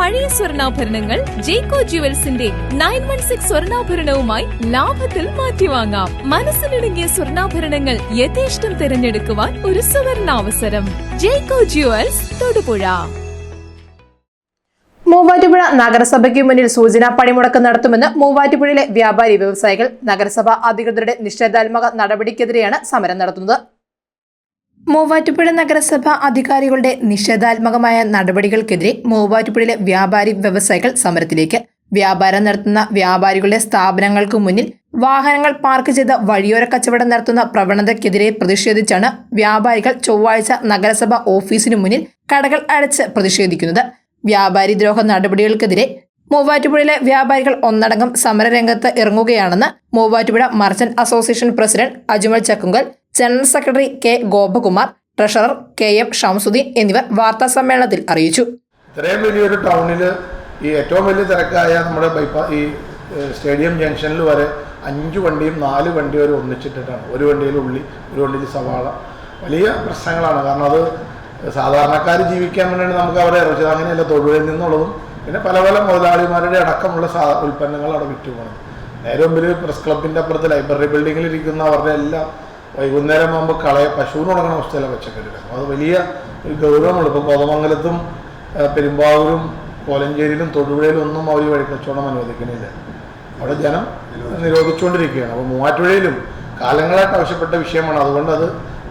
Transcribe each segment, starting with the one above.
പഴയ സ്വർണാഭരണങ്ങൾ ജേക്കോ ജുവൽസിന്റെ നയൻ വൺ സിക്സ് സ്വർണാഭരണവുമായി ലാഭത്തിൽ മാറ്റിവാങ്ങാം. മനസ്സിലിടുങ്ങിയ സ്വർണാഭരണങ്ങൾ യഥേഷ്ടം തിരഞ്ഞെടുക്കുവാൻ ഒരു സുവർണാവസരം. ജേക്കോ ജുവൽസ് തൊടുപുഴ. മൂവാറ്റുപുഴ നഗരസഭയ്ക്ക് മുന്നിൽ സൂചനാ പണിമുടക്ക് നടത്തുമെന്ന് മൂവാറ്റുപുഴയിലെ വ്യാപാരി വ്യവസായികൾ നഗരസഭാ അധികൃതരുടെ നിഷേധാത്മക നടപടിക്കെതിരെയാണ് സമരം നടത്തുന്നത്. മൂവാറ്റുപുഴ നഗരസഭ അധികാരികളുടെ നിഷേധാത്മകമായ നടപടികൾക്കെതിരെ മൂവാറ്റുപുഴയിലെ വ്യാപാരി വ്യവസായികൾ സമരത്തിലേക്ക്. വ്യാപാരം നടത്തുന്ന വ്യാപാരികളുടെ സ്ഥാപനങ്ങൾക്ക് മുന്നിൽ വാഹനങ്ങൾ പാർക്ക് ചെയ്ത വഴിയോര കച്ചവടം നടത്തുന്ന പ്രവണതയ്ക്കെതിരെ പ്രതിഷേധിച്ചാണ് വ്യാപാരികൾ ചൊവ്വാഴ്ച നഗരസഭ ഓഫീസിനു മുന്നിൽ കടകൾ അടച്ച് പ്രതിഷേധിക്കുന്നത്. വ്യാപാരി ദ്രോഹ നടപടികൾക്കെതിരെ മൂവാറ്റുപുഴയിലെ വ്യാപാരികൾ ഒന്നടങ്കം സമരരംഗത്ത് ഇറങ്ങുകയാണെന്ന് Muvattupuzha merchant association president Ajmal Chakkungal general secretary K Gopakumar treasurer K M Shamsuddin എന്നിവർ വാർത്താ സമ്മേളനത്തിൽ അറിയിച്ചു. ഇത്രയും വലിയൊരു ടൗണിൽ ഈ ഏറ്റവും വലിയ തിരക്കായ നമ്മുടെ ബൈപ്പാ ഈ സ്റ്റേഡിയം ജംഗ്ഷനിൽ വരെ അഞ്ച് വണ്ടിയും നാല് വണ്ടി വരെ ഒന്നിച്ചിട്ടിട്ടാണ്. ഒരു വണ്ടിയിൽ ഉള്ളി ഒരു വണ്ടിയിൽ സവാള. വലിയ പ്രശ്നങ്ങളാണ്. കാരണം അത് സാധാരണക്കാർ ജീവിക്കാൻ വേണ്ടിയാണ് നമുക്ക് അവിടെ ഇറച്ചത് അങ്ങനെയല്ല തൊഴിലിൽ നിന്നുള്ളതും പിന്നെ പല പല മുതലാളിമാരുടെ അടക്കമുള്ള സാ ഉൽപ്പന്നങ്ങൾ അവിടെ വിറ്റു പോകണം നേരെ മുമ്പിൽ പ്രസ് ക്ലബിന്റെ അപ്പുറത്ത് ലൈബ്രറി ബിൽഡിങ്ങിൽ ഇരിക്കുന്ന അവരുടെ എല്ലാം വൈകുന്നേരം ആകുമ്പോൾ കളയ പശുവിന് ഉണങ്ങുന്ന അവസ്ഥയിലെ പച്ചക്കറികൾ. അപ്പോൾ അത് വലിയ ഒരു ഗൗരവമുണ്ട്. ഇപ്പോൾ കോതമംഗലത്തും പെരുമ്പാവൂരും കോലഞ്ചേരിയിലും തൊടുപുഴയിലും ഒന്നും അവർ വഴി കച്ചവടം അനുവദിക്കുന്നില്ല. അവിടെ ജനം നിരോധിച്ചുകൊണ്ടിരിക്കുകയാണ്. അപ്പോൾ മൂവാറ്റുപുഴയിലും കാലങ്ങളായിട്ട് ആവശ്യപ്പെട്ട വിഷയമാണ്. അതുകൊണ്ട് അത്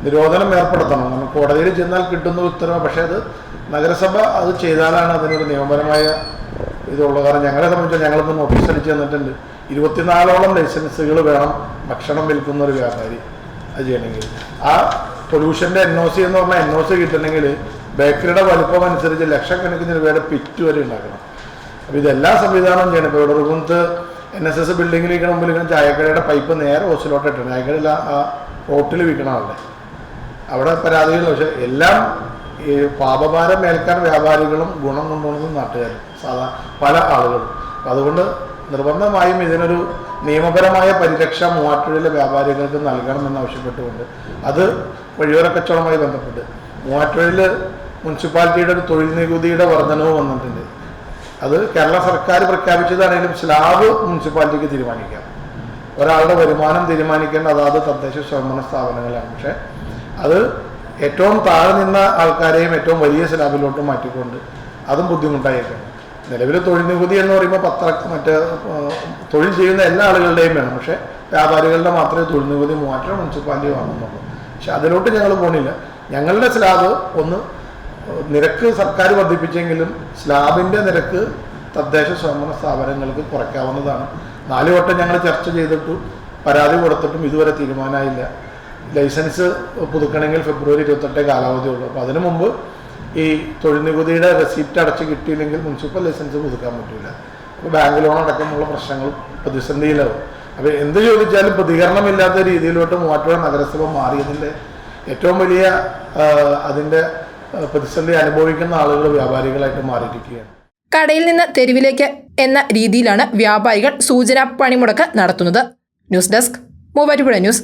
നിരോധനം ഏർപ്പെടുത്തണം. കാരണം കോടതിയിൽ ചെന്നാൽ കിട്ടുന്ന ഉത്തരവ് പക്ഷേ അത് നഗരസഭ അത് ചെയ്താലാണ് അതിനൊരു നിയമപരമായ ഇതുള്ളത് കാരണം ഞങ്ങളെ സംബന്ധിച്ച് ഞങ്ങളിപ്പോൾ നോട്ടീസ് അടിച്ച് തന്നിട്ടുണ്ട്. ഇരുപത്തിനാലോളം ലൈസൻസുകൾ വേണം ഭക്ഷണം വിൽക്കുന്ന ഒരു വ്യാപാരി. അത് ചെയ്യണമെങ്കിൽ. ആ പൊല്യൂഷന്റെ എൻ ഒ സി എന്ന് പറഞ്ഞാൽ എൻ ഒ സി കിട്ടണമെങ്കിൽ ബേക്കറിയുടെ വലുപ്പം അനുസരിച്ച് ലക്ഷക്കണക്കിന് രൂപയുടെ പിറ്റ് വരെ ഉണ്ടാക്കണം. അപ്പോൾ ഇതെല്ലാ സംവിധാനവും ചെയ്യണം. ഇപ്പോൾ ഇവിടെ റുകുന്ത് എൻ എസ് എസ് ബിൽഡിങ്ങിലേക്ക് മുമ്പിൽ ഇങ്ങനെ ചായക്കടയുടെ പൈപ്പ് നേരെ ഹോസ്റ്റലോട്ട് ഇട്ടണം ചായക്കടയിൽ ആ റോട്ടിൽ വിൽക്കണം അവിടെ അവിടെ പരാതികൾ പക്ഷെ എല്ലാം ഈ പാപഭാരം ഏൽക്കാൻ വ്യാപാരികളും ഗുണം കൊണ്ടുപോകുന്നത് നാട്ടുകാരും സാധാ പല ആളുകളും. അതുകൊണ്ട് നിർബന്ധമായും ഇതിനൊരു നിയമപരമായ പരിരക്ഷ മൂവാറ്റുപുഴയിലെ വ്യാപാരികൾക്ക് നൽകണമെന്ന് ആവശ്യപ്പെട്ടുകൊണ്ട് അത് വഴിയോര കച്ചവടവുമായി ബന്ധപ്പെട്ട്. മൂവാറ്റുപുഴയിൽ മുനിസിപ്പാലിറ്റിയുടെ ഒരു തൊഴിൽ നികുതിയുടെ വർധനവ് വന്നിട്ടുണ്ട്. അത് കേരള സർക്കാർ പ്രഖ്യാപിച്ചതാണെങ്കിലും സ്ലാബ് മുനിസിപ്പാലിറ്റിക്ക് തീരുമാനിക്കാം. ഒരാളുടെ വരുമാനം തീരുമാനിക്കേണ്ട അതാത് തദ്ദേശ സ്വയംഭരണ സ്ഥാപനങ്ങളാണ്. പക്ഷേ അത് ഏറ്റവും താഴെ നിന്ന ആൾക്കാരെയും ഏറ്റവും വലിയ സ്ലാബിലോട്ട് മാറ്റിക്കൊണ്ട് അതും ബുദ്ധിമുട്ടായിരിക്കണം നിലവിൽ തൊഴിൽ നികുതി എന്ന് പറയുമ്പോൾ പത്ര മറ്റ് തൊഴിൽ ചെയ്യുന്ന എല്ലാ ആളുകളുടെയും വേണം. പക്ഷേ വ്യാപാരികളുടെ മാത്രമേ തൊഴിൽ നികുതി മാറ്റം മുനിസിപ്പാലിറ്റി വാങ്ങുന്നുള്ളൂ. പക്ഷെ അതിലോട്ട് ഞങ്ങൾ പോണില്ല. ഞങ്ങളുടെ സ്ലാബ് ഒന്ന് നിരക്ക് സർക്കാർ വർദ്ധിപ്പിച്ചെങ്കിലും സ്ലാബിന്റെ നിരക്ക് തദ്ദേശ സ്വയംഭരണ സ്ഥാപനങ്ങൾക്ക് കുറയ്ക്കാവുന്നതാണ്. നാല് വട്ടം ഞങ്ങൾ ചർച്ച ചെയ്തിട്ടും പരാതി കൊടുത്തിട്ടും ഇതുവരെ തീരുമാനമായില്ല. ലൈസൻസ് പുതുക്കണമെങ്കിൽ ഫെബ്രുവരി ഇരുപത്തെട്ടേ കാലാവധിയുള്ളൂ. അപ്പോൾ അതിനു മുമ്പ് ഈ തൊഴിൽ നികുതിയുടെ റെസിപ്റ്റ് അടച്ച് കിട്ടിയില്ലെങ്കിൽ മുനിസിപ്പൽ ലൈസൻസ് പുതുക്കാൻ പറ്റില്ല അപ്പോൾ ബാങ്ക് ലോൺ അടക്കമുള്ള പ്രശ്നങ്ങൾ പ്രതിസന്ധിയിലാവും അപ്പോൾ എന്ത് ചോദിച്ചാലും പ്രതികരണമില്ലാത്ത രീതിയിലോട്ട് മൂവാറ്റുപുഴ നഗരസഭ മാറിയതിന്റെ ഏറ്റവും വലിയ അതിന്റെ പ്രതിസന്ധി അനുഭവിക്കുന്ന ആളുകൾ വ്യാപാരികളായിട്ട് മാറിയിരിക്കുകയാണ്. കടയിൽ നിന്ന് തെരുവിലേക്ക് എന്ന രീതിയിലാണ് വ്യാപാരികൾ സൂചനാ പണിമുടക്ക് നടത്തുന്നത്. News desk Muvattupuzha news.